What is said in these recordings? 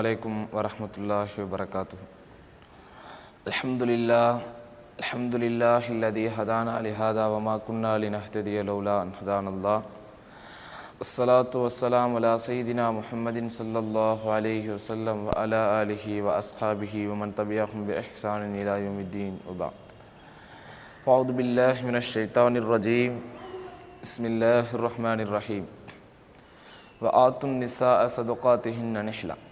عليكم ورحمة الله وبركاته. الحمد لله الحمد لله الذي هدانا لهذا وما كنا لنهتدي لولا أن هدانا الله. الصلاة والسلام على سيدنا محمد صلى الله عليه وسلم وعلى آله وأصحابه ومن تبعهم بإحسان إلى يوم الدين وبعد. أعوذ بالله من الشيطان الرجيم. بسم الله الرحمن الرحيم. وآتوا النساء صدقاتهن نحلًا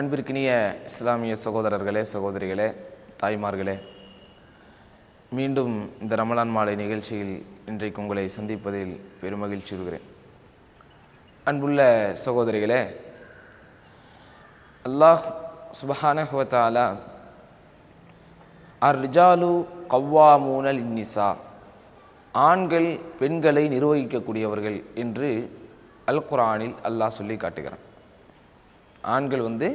அன்பிற்கினிய இஸ்லாமிய சகோதரர்களே சகோதரிகளே தாய்மார்களே மீண்டும் இந்த ரமலான் மாலை நிகழ்ச்சியில் இன்றைக்கு உங்களை சந்திப்பதில் பெருமகிழ்ச்சி இருக்கிறேன் அன்புள்ள சகோதரிகளே அல்லாஹ் சுபஹானஹுவத்தாலா அர் ரிஜாலு கவ்வாமூனல் இன்னிசா ஆண்கள் பெண்களை நிர்வகிக்கக்கூடியவர்கள் என்று அல் குரானில் அல்லாஹ் சொல்லி காட்டுகிறான். ஆண்கள் வந்து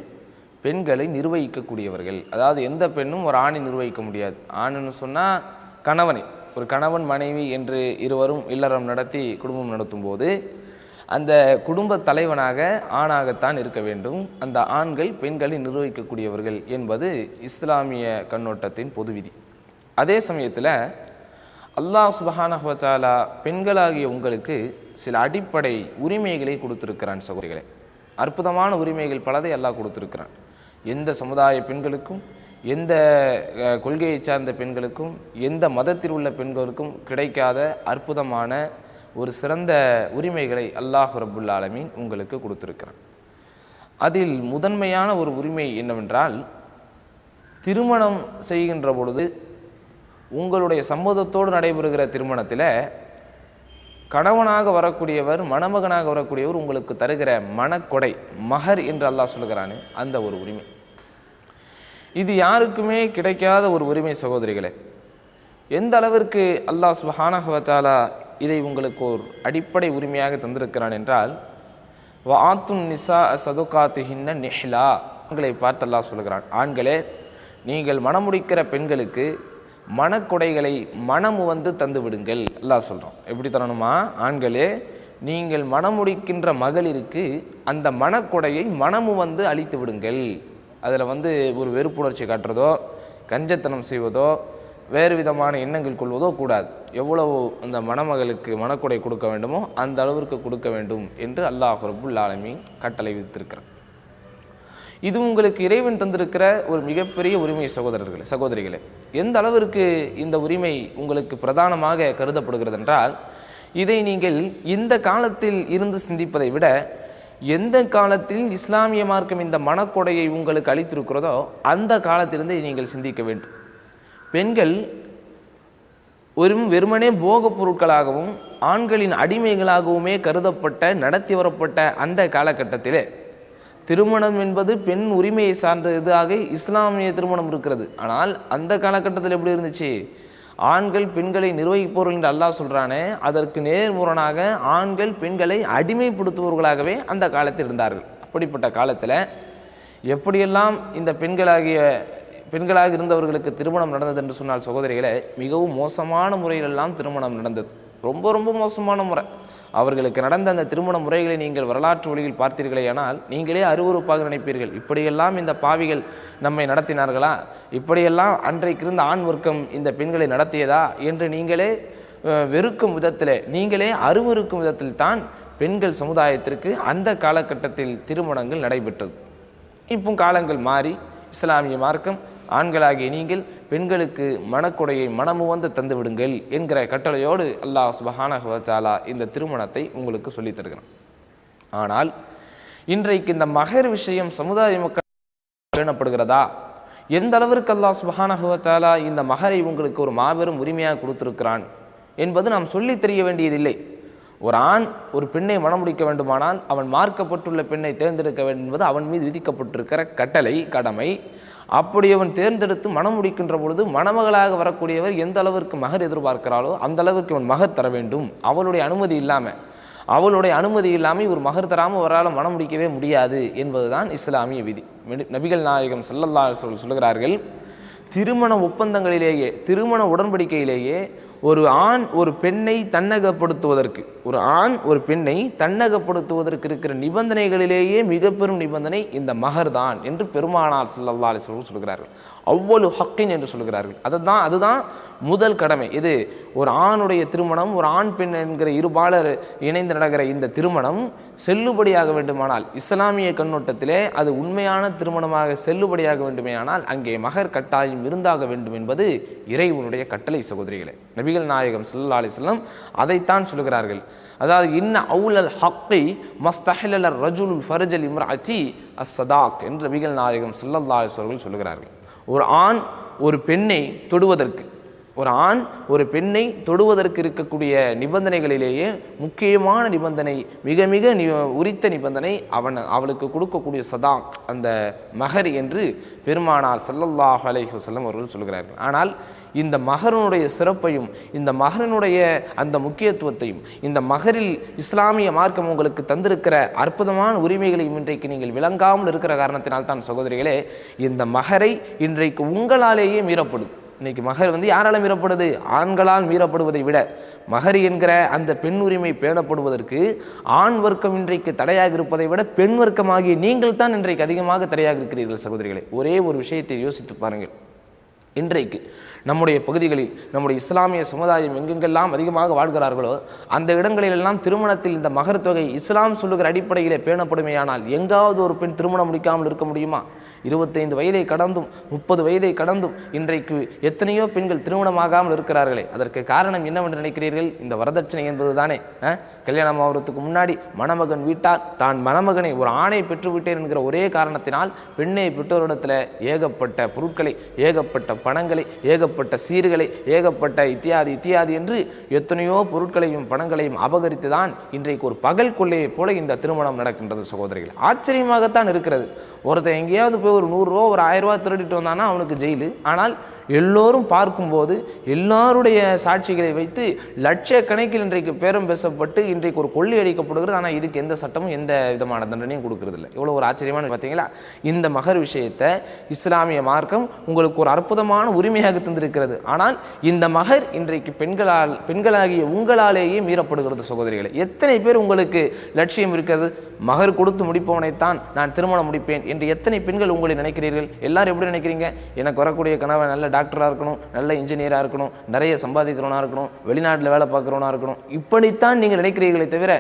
பெண்களை நிர்வகிக்கக்கூடியவர்கள். அதாவது எந்த பெண்ணும் ஒரு ஆணை நிர்வகிக்க முடியாது. ஆணுன்னு சொன்னால் கணவனை. ஒரு கணவன் மனைவி என்று இருவரும் இல்லறம் நடத்தி குடும்பம் நடத்தும் போது அந்த குடும்ப தலைவனாக ஆணாகத்தான் இருக்க வேண்டும். அந்த ஆண்கள் பெண்களை நிர்வகிக்கக்கூடியவர்கள் என்பது இஸ்லாமிய கண்ணோட்டத்தின் பொது விதி. அதே சமயத்தில் அல்லாஹ் சுபஹானஹாலா பெண்களாகிய உங்களுக்கு சில அடிப்படை உரிமைகளை கொடுத்துருக்கிறான் சகோதரிகளை. அற்புதமான உரிமைகள் பலதை எல்லாம் கொடுத்துருக்கிறான். எந்த சமுதாய பெண்களுக்கும் எந்த கொள்கையை சார்ந்த பெண்களுக்கும் எந்த மதத்தில் உள்ள பெண்களுக்கும் கிடைக்காத அற்புதமான ஒரு சிறந்த உரிமைகளை அல்லாஹ் ரபுல் ஆலமீன் உங்களுக்கு கொடுத்துருக்கிறான். அதில் முதன்மையான ஒரு உரிமை என்னவென்றால் திருமணம் செய்கின்ற பொழுது உங்களுடைய சம்மதத்தோடு நடைபெறுகிற திருமணத்தில் கணவனாக வரக்கூடியவர் மணமகனாக வரக்கூடியவர் உங்களுக்கு தருகிற மனக்கொடை மகர் என்று அல்லாஹ் சொல்கிறானே அந்த ஒரு உரிமை. இது யாருக்குமே கிடைக்காத ஒரு உரிமை சகோதரிகளே. எந்த அளவிற்கு அல்லாஹ் சுபஹானஹவத்தாலா இதை உங்களுக்கு ஒரு அடிப்படை உரிமையாக தந்திருக்கிறான் என்றால் வாத்தும் நிசா சதுகாத்துகின்ன நெஹ்லா ஆண்களை பார்த்து அல்லாஹ் சொல்கிறான். ஆண்களே நீங்கள் மணமுடிக்கிற பெண்களுக்கு மனக்கொடைகளை மனமு வந்து தந்து விடுங்கள் அல்லாஹ் சொல்கிறோம் எப்படி தரணுமா? ஆண்களே நீங்கள் மணமுடிக்கின்ற மகளிருக்கு அந்த மனக்குடையை மனமு வந்து அழித்து விடுங்கள். அதில் வந்து ஒரு வெறுப்புணர்ச்சி காட்டுறதோ கஞ்சத்தனம் செய்வதோ வேறு விதமான எண்ணங்கள் கொள்வதோ கூடாது. எவ்வளவு அந்த மணமகளுக்கு மணக்குடை கொடுக்க வேண்டுமோ அந்த அளவிற்கு கொடுக்க வேண்டும் என்று அல்லாஹ் ரபுல் ஆலமீன் கட்டளை விதித்திருக்கிறார் இது உங்களுக்கு இறைவன் தந்திருக்கிற ஒரு மிகப்பெரிய உரிமை சகோதரர்களே சகோதரிகளே. எந்த அளவிற்கு இந்த உரிமை உங்களுக்கு பிரதானமாக கருதப்படுகிறது என்றால் இதை நீங்கள் இந்த காலத்தில் இருந்து சிந்திப்பதை விட எந்த காலத்தில் இஸ்லாமிய மார்க்கம் இந்த மனக்கொடையை உங்களுக்கு அளித்திருக்கிறதோ அந்த காலத்திலிருந்து நீங்கள் சிந்திக்க வேண்டும். பெண்கள் ஒரு வெறுமனே போகப் பொருட்களாகவும் ஆண்களின் அடிமைகளாகவுமே கருதப்பட்ட நடத்தி வரப்பட்ட அந்த காலகட்டத்திலே திருமணம் என்பது பெண் உரிமையை சார்ந்த இதாக இஸ்லாமிய திருமணம் இருக்கிறது. ஆனால் அந்த காலகட்டத்தில் எப்படி இருந்துச்சு? ஆண்கள் பெண்களை நிர்வகிப்பவர்கள் என்று அல்லாஹ் சொல்கிறானே அதற்கு நேர்முரணாக ஆண்கள் பெண்களை அடிமைப்படுத்துபவர்களாகவே அந்த காலத்தில் இருந்தார்கள். அப்படிப்பட்ட காலத்தில் எப்படியெல்லாம் இந்த பெண்களாகிய பெண்களாக இருந்தவர்களுக்கு திருமணம் நடந்தது என்று சொன்னால் சகோதரிகளை மிகவும் மோசமான முறையிலெல்லாம் திருமணம் நடந்தது. ரொம்ப ரொம்ப மோசமான முறை. அவர்களுக்கு நடந்த அந்த திருமண முறைகளை நீங்கள் வரலாற்று வழியில் பார்த்தீர்களேயானால் நீங்களே அருவறுப்பாக நினைப்பீர்கள். இப்படியெல்லாம் இந்த பாவிகள் நம்மை நடத்தினார்களா? இப்படியெல்லாம் அன்றைக்கு இருந்த ஆண் வர்க்கம் இந்த பெண்களை நடத்தியதா? என்று நீங்களே வெறுக்கும் விதத்தில் நீங்களே அருவருக்கும் விதத்தில் தான் பெண்கள் சமுதாயத்திற்கு அந்த காலகட்டத்தில் திருமணங்கள் நடைபெற்றது. இப்போ காலங்கள் மாறி இஸ்லாமிய மார்க்கம் ஆண்களாகிய நீங்கள் பெண்களுக்கு மனக்கொடையை மனமுவந்து தந்து விடுங்கள் என்கிற கட்டளையோடு அல்லாஹ் சுபஹானஹாலா இந்த திருமணத்தை உங்களுக்கு சொல்லித் தருகிறான். ஆனால் இன்றைக்கு இந்த மகர் விஷயம் சமுதாய மக்கள் பேணப்படுகிறதா? எந்த அளவிற்கு அல்லாஹ் சுபஹானஹாலா இந்த மகரை உங்களுக்கு ஒரு மாபெரும் உரிமையாக கொடுத்திருக்கிறான் என்பது நாம் சொல்லி தெரிய வேண்டியதில்லை. ஒரு ஆண் ஒரு பெண்ணை மணமுடிக்க வேண்டுமானால் அவன் மார்க்கப்பட்டுள்ள பெண்ணை தேர்ந்தெடுக்க வேண்டும் என்பது அவன் மீது விதிக்கப்பட்டிருக்கிற கட்டளை கடமை. அப்படி அவன் தேர்ந்தெடுத்து மனம் முடிக்கின்ற பொழுது மணமகளாக வரக்கூடியவர் எந்த அளவிற்கு மகர் எதிர்பார்க்கிறாளோ அந்த அளவிற்கு இவன் மகர் தர வேண்டும். அவளுடைய அனுமதி இல்லாமல் அவளுடைய அனுமதி இல்லாமல் இவர் மகர் தராமல் அவரால் மனம் முடிக்கவே முடியாது என்பதுதான் இஸ்லாமிய விதி. நபிகள் நாயகம் செல்லல்லா சொல்கிறார்கள் திருமண ஒப்பந்தங்களிலேயே திருமண உடன்படிக்கையிலேயே ஒரு ஆண் ஒரு பெண்ணை தன்னகப்படுத்துவதற்கு ஒரு ஆண் ஒரு பெண்ணை தன்னகப்படுத்துவதற்கு இருக்கிற நிபந்தனைகளிலேயே மிக பெரும் நிபந்தனை இந்த மகர் தான் என்று பெருமானார் ஸல்லல்லாஹு அலிஸ்வர்கள் சொல்கிறார்கள். அவ்வளவு ஹக்கின் என்று சொல்கிறார்கள். அதுதான் அதுதான் முதல் கடமை. இது ஒரு ஆணுடைய திருமணம் ஒரு ஆண் பெண் என்கிற இருபாலர் இணைந்து நடக்கிற இந்த திருமணம் செல்லுபடியாக வேண்டுமானால் இஸ்லாமிய கண்ணோட்டத்திலே அது உண்மையான திருமணமாக செல்லுபடியாக வேண்டுமேயானால் அங்கே மகர் கட்டாயம் இருந்தாக வேண்டும் என்பது இறைவனுடைய கட்டளை சகோதரிகளே. நபிகள் நாயகம் சல்லா அலிஸ்லம் அதைத்தான் சொல்கிறார்கள். அதாவது இன்ன அவுலல் ஹக்கை மஸ்தஹிலல் ரஜுலுல் ஃபரஜல் அஸ் சதாக் என்று நபிகள் நாயகம் சல்லல்லா அலைஹி சொல்கிறார்கள். ஒரு ஆண் ஒரு பெண்ணை தொடுவதற்கு. ஒரு ஆண் ஒரு பெண்ணை தொடுவதற்கு இருக்கக்கூடிய நிபந்தனைகளிலேயே முக்கியமான நிபந்தனை மிக மிக நி உரித்த நிபந்தனை அவன் அவளுக்கு கொடுக்கக்கூடிய சதாக் அந்த மகர் என்று பெருமானார் சல்லல்லாஹ் அலைஹி அவர்கள் சொல்கிறார்கள். ஆனால் இந்த மகரனுடைய சிறப்பையும் இந்த மகரனுடைய அந்த முக்கியத்துவத்தையும் இந்த மகரில் இஸ்லாமிய மார்க்கம் உங்களுக்கு தந்திருக்கிற அற்புதமான உரிமைகளையும் இன்றைக்கு நீங்கள் விளங்காமல் இருக்கிற காரணத்தினால் தான் சகோதரிகளே இந்த மகரை இன்றைக்கு உங்களாலேயே மீறப்படும். இன்னைக்கு மகர் வந்து யாரால் மீறப்படுது? ஆண்களால் மீறப்படுவதை விட மகர் என்கிற அந்த பெண் உரிமை பேணப்படுவதற்கு ஆண் வர்க்கம் இன்றைக்கு தடையாக இருப்பதை விட பெண் வர்க்கமாகிய நீங்கள் தான் இன்றைக்கு அதிகமாக தடையாக இருக்கிறீர்கள் சகோதரிகளை. ஒரே ஒரு விஷயத்தை யோசித்து பாருங்கள். இன்றைக்கு நம்முடைய பகுதிகளில் நம்முடைய இஸ்லாமிய சமுதாயம் எங்கெங்கெல்லாம் அதிகமாக வாழ்கிறார்களோ அந்த இடங்களிலெல்லாம் திருமணத்தில் இந்த மகர் தொகை இஸ்லாம் சொல்லுகிற அடிப்படையிலே பேணப்படுமையானால் எங்காவது ஒரு பெண் திருமணம் முடிக்காமல் இருக்க முடியுமா? இருபத்தைந்து வயதை கடந்தும் முப்பது வயதை கடந்தும் இன்றைக்கு எத்தனையோ பெண்கள் திருமணமாகாமல் இருக்கிறார்களே. அதற்கு காரணம் என்னவென்று நினைக்கிறீர்கள்? இந்த வரதட்சணை என்பது தானே கல்யாணம் ஆகிறதுக்கு முன்னாடி மணமகன் வீட்டார் தான் மணமகனை ஒரு ஆணை பெற்றுவிட்டேன் என்கிற ஒரே காரணத்தினால் பெண்ணை பெற்றோரிடத்தில் ஏகப்பட்ட பொருட்களை ஏகப்பட்ட பணங்களை ஏகப்பட்ட சீர்களை ஏகப்பட்ட இத்தியாதி இத்தியாதி என்று எத்தனையோ பொருட்களையும் பணங்களையும் அபகரித்து தான் இன்றைக்கு ஒரு பகல் கொள்ளையைப் போல இந்த திருமணம் நடக்கின்றது சகோதரிகள். ஆச்சரியமாகத்தான் இருக்கிறது. ஒருத்தன் எங்கேயாவது போய் ஒரு நூறுரூவா ஒரு ஆயிரம் திருடிட்டு வந்தானா அவனுக்கு ஜெயிலு. ஆனால் எல்லோரும் பார்க்கும்போது எல்லாருடைய சாட்சிகளை வைத்து லட்சக்கணக்கில் இன்றைக்கு பேரம் பேசப்பட்டு இன்றைக்கு ஒரு கொள்ளி அடிக்கப்படுகிறது. ஆனால் இதுக்கு எந்த சட்டமும் எந்த விதமான தண்டனையும் கொடுக்கறது இல்லை இவ்வளோ ஒரு ஆச்சரியமான பார்த்தீங்களா இந்த மகர் விஷயத்தை இஸ்லாமிய மார்க்கம் உங்களுக்கு ஒரு அற்புதமான உரிமையாக இருக்கிறது. ஆனால் இந்த மகர் இன்றைக்கு பெண்களால் பெண்களாகிய உங்களாலேயே மீறப்படுகிறது சகோதரிகளை. எத்தனை பேர் உங்களுக்கு லட்சியம் இருக்கிறது? மகர் கொடுத்து முடிப்பவனைத்தான் நான் திருமணம் முடிப்பேன் என்று எத்தனை பெண்கள் உங்களை நினைக்கிறீர்கள்? எல்லாரும் எப்படி நினைக்கிறீங்க? எனக்கு வரக்கூடிய கணவன் நல்ல டாக்டராக இருக்கணும் நல்ல இன்ஜினியராக இருக்கணும் நிறைய சம்பாதிக்கிறவனாக இருக்கணும் வெளிநாட்டில் வேலை பார்க்குறவனாக இருக்கணும். இப்படித்தான் நீங்கள் நினைக்கிறீர்களே தவிர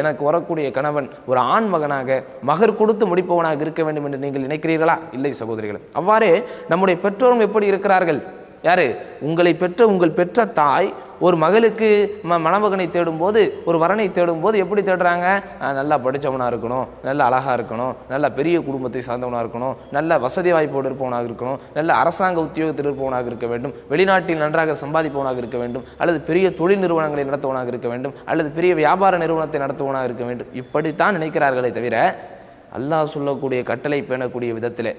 எனக்கு வரக்கூடிய கணவன் ஒரு ஆண் மகனாக மகர் கொடுத்து முடிப்பவனாக இருக்க வேண்டும் என்று நீங்கள் நினைக்கிறீர்களா? இல்லை சகோதரிகள். அவ்வாறே நம்முடைய பெற்றோரும் எப்படி இருக்கிறார்கள்? யார்? உங்களை பெற்ற உங்கள் பெற்ற தாய் ஒரு மகளுக்கு ம மணமகனை தேடும்போது ஒரு வரனை தேடும்போது எப்படி தேடுறாங்க? நல்லா படித்தவனாக இருக்கணும் நல்ல அழகாக இருக்கணும் நல்ல பெரிய குடும்பத்தை சார்ந்தவனாக இருக்கணும் நல்ல வசதி வாய்ப்போடு இருப்பவனாக இருக்கணும் நல்ல அரசாங்க உத்தியோகத்தில் இருப்பவனாக இருக்க வேண்டும் வெளிநாட்டில் நன்றாக சம்பாதிப்பவனாக இருக்க வேண்டும் அல்லது பெரிய தொழில் நிறுவனங்களை நடத்துவனாக இருக்க வேண்டும் அல்லது பெரிய வியாபார நிறுவனத்தை நடத்துவனாக இருக்க வேண்டும். இப்படித்தான் நினைக்கிறார்களே தவிர அல்லாஹ் சொல்லக்கூடிய கட்டளை பேணக்கூடிய விதத்தில்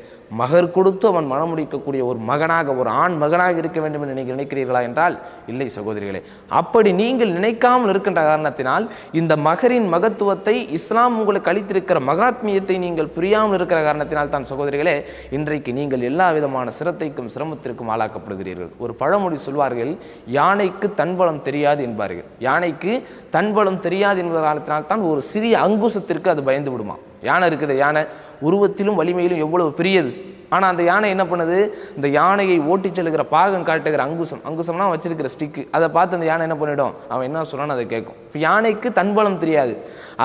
மகர் கொடுத்து அவன் மனம் முடிக்கக்கூடிய ஒரு மகனாக ஒரு ஆண் மகனாக இருக்க வேண்டும் என்று நீங்கள் நினைக்கிறீர்களா என்றால் இல்லை சகோதரிகளே. அப்படி நீங்கள் நினைக்காமல் இருக்கின்ற காரணத்தினால் இந்த மகரின் மகத்துவத்தை இஸ்லாம் உங்களுக்கு அளித்திருக்கிற மகாத்மியத்தை நீங்கள் புரியாமல் இருக்கிற காரணத்தினால் தான் சகோதரிகளே இன்றைக்கு நீங்கள் எல்லா விதமான சிரத்தைக்கும் சிரமத்திற்கும் ஆளாக்கப்படுகிறீர்கள். ஒரு பழமொழி சொல்வார்கள் யானைக்கு தன்பலம் தெரியாது என்பார்கள். யானைக்கு தன்பலம் தெரியாது என்பத காரணத்தினால் தான் ஒரு சிறிய அங்குசத்திற்கு அது பயந்து விடுமா? யானை இருக்குது யானை உருவத்திலும் வலிமையிலும் எவ்வளவு பெரியது? ஆனால் அந்த யானை என்ன பண்ணுது? இந்த யானையை ஓட்டிச் செலுகிற பாகன் காட்டுகிற அங்குசம். அங்குசம்னா வச்சிருக்கிற ஸ்டிக்கு அதை பார்த்து அந்த யானை என்ன பண்ணிடும்? அவன் என்ன சொல்கிறான்னு அதை கேட்கும். இப்போ யானைக்கு தன்பலம் தெரியாது.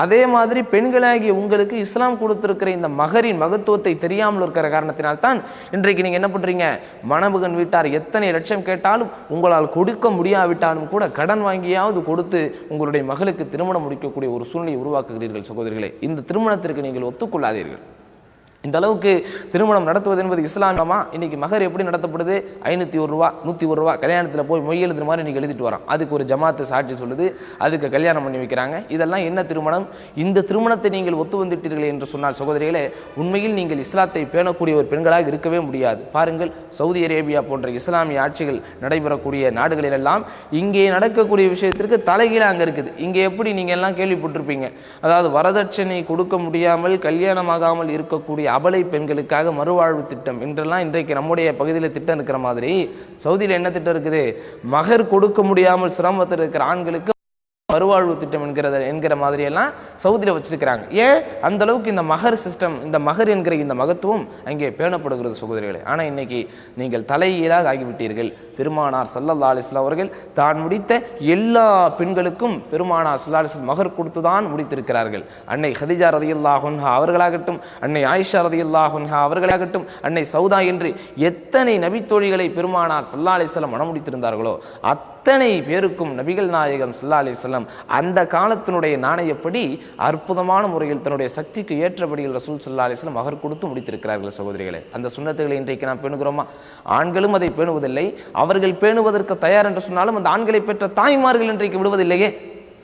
அதே மாதிரி பெண்களாகிய உங்களுக்கு இஸ்லாம் கொடுத்துருக்கிற இந்த மகரின் மகத்துவத்தை தெரியாமல் இருக்கிற காரணத்தினால்தான் இன்றைக்கு நீங்கள் என்ன பண்ணுறீங்க மணமகன் வீட்டார் எத்தனை லட்சம் கேட்டாலும் உங்களால் கொடுக்க முடியாவிட்டாலும் கூட கடன் வாங்கியாவது கொடுத்து உங்களுடைய மகளுக்கு திருமணம் முடிக்கக்கூடிய ஒரு சூழ்நிலையை உருவாக்குகிறீர்கள் சகோதரிகளே. இந்த திருமணத்திற்கு நீங்கள் ஒத்துக்கொள்ளாதீர்கள். இந்த அளவுக்கு திருமணம் நடத்துவது என்பது இஸ்லாமா இன்றைக்கி மகர் எப்படி நடத்தப்படுது? ஐநூற்றி ஒரு ரூபா நூற்றி ஒரு ரூபா கல்யாணத்தில் போய் மொய் எழுதுற மாதிரி நீங்கள் எழுதிட்டு வரோம் அதுக்கு ஒரு ஜமாத்து சாட்சி சொல்லுது. அதுக்கு கல்யாணம் பண்ணி வைக்கிறாங்க. இதெல்லாம் என்ன திருமணம்? இந்த திருமணத்தை நீங்கள் ஒத்து வந்துட்டீர்கள் என்று சொன்னால் சகோதரிகளே உண்மையில் நீங்கள் இஸ்லாத்தை பேணக்கூடிய ஒரு பெண்களாக இருக்கவே முடியாது. பாருங்கள் சவுதி அரேபியா போன்ற இஸ்லாமிய ஆட்சிகள் நடைபெறக்கூடிய நாடுகளிலெல்லாம் இங்கே நடக்கக்கூடிய விஷயத்திற்கு தலைகீழ அங்கே இருக்குது. இங்கே எப்படி நீங்கள் எல்லாம் கேள்விப்பட்டிருப்பீங்க? அதாவது வரதட்சணை கொடுக்க முடியாமல் கல்யாணமாகாமல் இருக்கக்கூடிய அபலை பெண்களுக்காக மறுவாழ்வு திட்டம் என்றெல்லாம் இன்றைக்கு நம்முடைய பகுதியில் திட்டம் இருக்கிற மாதிரி சவுதியில் என்ன திட்டம் இருக்குது? மகர் கொடுக்க முடியாமல் சிரமத்தில் இருக்கிற ஆண்களுக்கு மறுவாழ்வு திட்டம் என்கிறத என்கிற மாதிரியெல்லாம் சவுதியில் வச்சிருக்கிறாங்க. ஏன்? அந்த அளவுக்கு இந்த மகர் சிஸ்டம் இந்த மகர் என்கிற இந்த மகத்துவம் அங்கே பேணப்படுகிறது சகோதரிகளே. ஆனால் இன்னைக்கு நீங்கள் தலையீழாக ஆகிவிட்டீர்கள். பெருமானார் சல்லல்லா அலிஸ்லாம் அவர்கள் தான் முடித்த எல்லா பெண்களுக்கும் பெருமானார் சல்லா அலிஸ்லாம் மகர் கொடுத்து தான் முடித்திருக்கிறார்கள். அன்னை ஹதிஜா ரதியுல்லாஹுன்ஹா அவர்களாகட்டும் அன்னை ஆயிஷா ரதியுல்லாஹுன்ஹா அவர்களாகட்டும் அன்னை சௌதா என்று எத்தனை நபித்தோழிகளை பெருமானார் சல்லா அலிஸ்லாம் மனம் முடித்திருந்தார்களோ அத்தனை பேருக்கும் நபிகள் நாயகம் சல்லா அலிஸ்லாம் அந்த காலத்தினுடைய நாணயப்படி அற்புதமான முறையில் தன்னுடைய சக்திக்கு ஏற்றபடியில் ரசூல் சல்லா அலிஸ்லாம் மகர் கொடுத்து முடித்திருக்கிறார்கள் சகோதரிகளே. அந்த சுண்ணத்துகளை இன்றைக்கு நாம் பேணுகிறோமா? ஆண்களும் அதை பேணுவதில்லை அவர்கள் பேணுவதற்கு தயார் என்று சொன்னாலும் அந்த ஆண்களை பெற்ற தாய்மார்கள் இன்றைக்கு விடுவதில்லையே.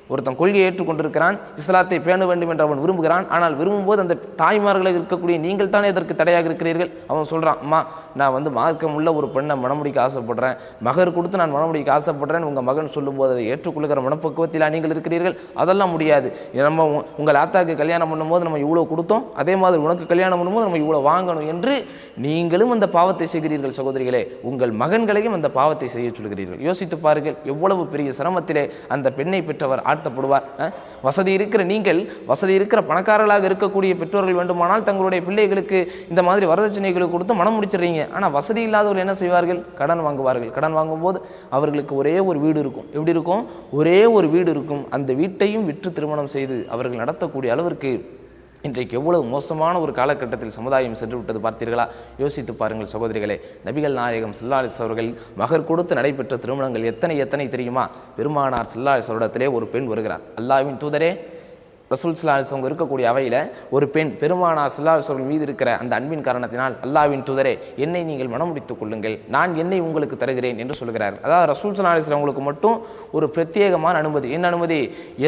ஒருத்தன் கொள்கையை ஏற்றுக்கொண்டிருக்கிறான் இஸ்லாத்தை பேண வேண்டும் என்று அவன் விரும்புகிறான். ஆனால் விரும்பும்போது அந்த தாய்மார்களாக இருக்கக்கூடிய நீங்கள் தானே இதற்கு தடையாக இருக்கிறீர்கள்? அவன் சொல்கிறான் அம்மா நான் வந்து மார்க்கம் உள்ள ஒரு பெண்ணை மணமுடிக்க ஆசைப்படுறேன். மகர் கொடுத்து நான் மணமுடிக்க ஆசைப்படுறேன். உங்கள் மகன் சொல்லும்போது அதை ஏற்றுக்கொள்கிற மனப்பக்குவத்தில் நீங்கள் இருக்கிறீர்கள்? அதெல்லாம் முடியாது. நம்ம உ- உங்கள் ஆத்தாக்கு கல்யாணம் பண்ணும்போது நம்ம இவ்வளோ கொடுத்தோம். அதே மாதிரி உனக்கு கல்யாணம் பண்ணும்போது நம்ம இவ்வளோ வாங்கணும் என்று நீங்களும் அந்த பாவத்தை செய்கிறீர்கள் சகோதரிகளே. உங்கள் மகன்களையும் அந்த பாவத்தை செய்ய சொல்கிறீர்கள். யோசித்து பாருங்கள் எவ்வளவு பெரிய சிரமத்திலே அந்த பெண்ணை பெற்றவர் ஆட்டப்படுவார் வசதி இருக்கிற நீங்கள் வசதி இருக்கிற பணக்காரர்களாக இருக்கக்கூடிய பெற்றோர்கள் வேண்டுமானால் தங்களுடைய பிள்ளைகளுக்கு இந்த மாதிரி வரதட்சணைகளை கொடுத்து மனம் முடிச்சிடுறீங்க. ஆனால் வசதி இல்லாதவர்கள் என்ன செய்வார்கள்? கடன் வாங்குவார்கள். கடன் வாங்கும்போது அவர்களுக்கு ஒரே ஒரு வீடு இருக்கும். எப்படி இருக்கும்? ஒரே ஒரு வீடு இருக்கும். அந்த வீட்டையும் விற்று திருமணம் செய்து அவர்கள் நடத்தக்கூடிய அளவிற்கு இன்றைக்கு எவ்வளவு மோசமான ஒரு காலகட்டத்தில் சமுதாயம் சென்று விட்டது பார்த்தீர்களா? யோசித்து பாருங்கள் சகோதரிகளே நபிகள் நாயகம் சில்லாலிஸ் அவர்கள் மகர் கொடுத்து நடைபெற்ற திருமணங்கள் எத்தனை எத்தனை தெரியுமா? பெருமானார் சில்லாலிஸ் அவரிடத்திலே ஒரு பெண் வருகிறார். அல்லாவின் தூதரே ரசூல் சிலாஸ் அவங்க இருக்கக்கூடிய அவையில் ஒரு பெண் பெருமானா சில்லாஸ் அவர்கள் மீது இருக்கிற அந்த அன்பின் காரணத்தினால் அல்லாவின் துதரே என்னை நீங்கள் மனமுடித்துக் கொள்ளுங்கள். நான் என்னை உங்களுக்கு தருகிறேன் என்று சொல்கிறார். அதாவது ரசூல் சிலாஸ் அவங்களுக்கு மட்டும் ஒரு பிரத்யேகமான அனுமதி. என்ன அனுமதி?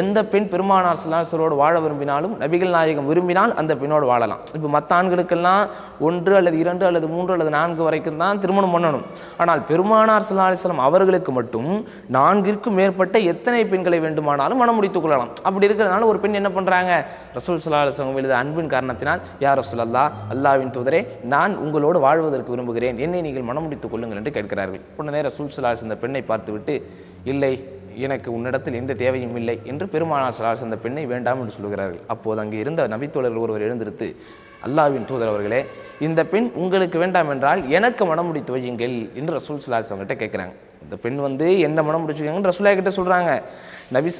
எந்த பெண் பெருமானார் சிலாசரோடு வாழ விரும்பினாலும் நபிகள் நாயகம் விரும்பினால் அந்த பெண்ணோடு வாழலாம். இப்போ மற்ற ஆண்களுக்கெல்லாம் ஒன்று அல்லது இரண்டு அல்லது மூன்று அல்லது நான்கு வரைக்கும் தான் திருமணம் பண்ணணும். ஆனால் பெருமானார் சிலாஸ்லாம் அவர்களுக்கு மட்டும் நான்கிற்கும் மேற்பட்ட எத்தனை பெண்களை வேண்டுமானாலும் மனம் முடித்துக் கொள்ளலாம். அப்படி இருக்கிறதுனால ஒரு பெண் என்ன என்ன பண்ணுறாங்க ரசூல் சல்லாஹம் எழுத அன்பின் காரணத்தினால் யார் ரசூல் அல்லா அல்லாவின் தூதரே நான் உங்களோடு வாழ்வதற்கு விரும்புகிறேன். என்னை நீங்கள் மனம் முடித்துக் கொள்ளுங்கள் என்று கேட்கிறார்கள். உடனே ரசூல் சல்லாஹ் அந்த பெண்ணை பார்த்துவிட்டு இல்லை எனக்கு உன்னிடத்தில் எந்த தேவையும் இல்லை என்று பெருமானார் சலாஸ் அந்த பெண்ணை வேண்டாம் என்று சொல்கிறார்கள். அப்போது அங்கே இருந்த நபித்தோழர்கள் ஒருவர் எழுந்திருத்து அல்லாவின் தூதர் அவர்களே இந்த பெண் உங்களுக்கு வேண்டாம் என்றால் எனக்கு மனம் முடித்து வையுங்கள் என்று ரசூல் சலாஸ் அவங்ககிட்ட கேட்குறாங்க. இந்த பெண் வந்து என்ன மனம் முடிச்சுக்கோங்கன்னு ரசூலா கிட்ட சொல்கிறாங்க நபி